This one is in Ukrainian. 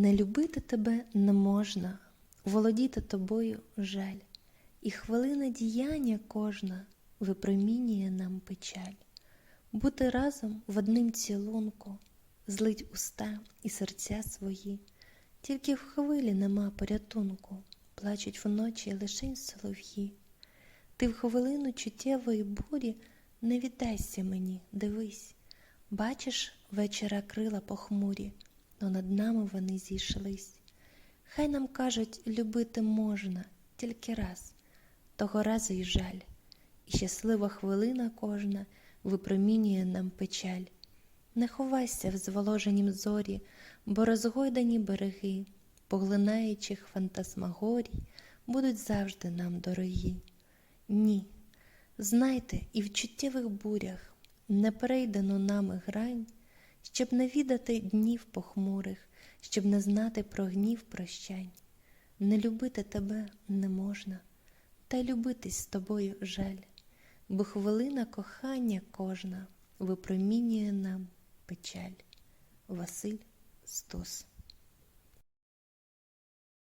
Не любити тебе не можна, володіти тобою жаль, і хвилина діяння кожна випромінює нам печаль. Бути разом в одним цілунку, злить уста і серця свої, тільки в хвилі нема порятунку, плачуть вночі лишень солов'ї. Ти в хвилину чуттєвої бурі не віддайся мені, дивись, бачиш вечора крила похмурі, но над нами вони зійшлись. Хай нам кажуть, любити можна тільки раз, того разу й жаль, і щаслива хвилина кожна випромінює нам печаль. Не ховайся в зволоженім зорі, бо розгойдані береги, поглинаючих фантасмагорій, будуть завжди нам дорогі. Ні, знайте, і в чуттєвих бурях не перейдено нами грань, щоб не відати днів похмурих, щоб не знати про гнів прощань. Не любити тебе не можна, та й любитись з тобою жаль, бо хвилина кохання кожна випромінює нам печаль. Василь Стус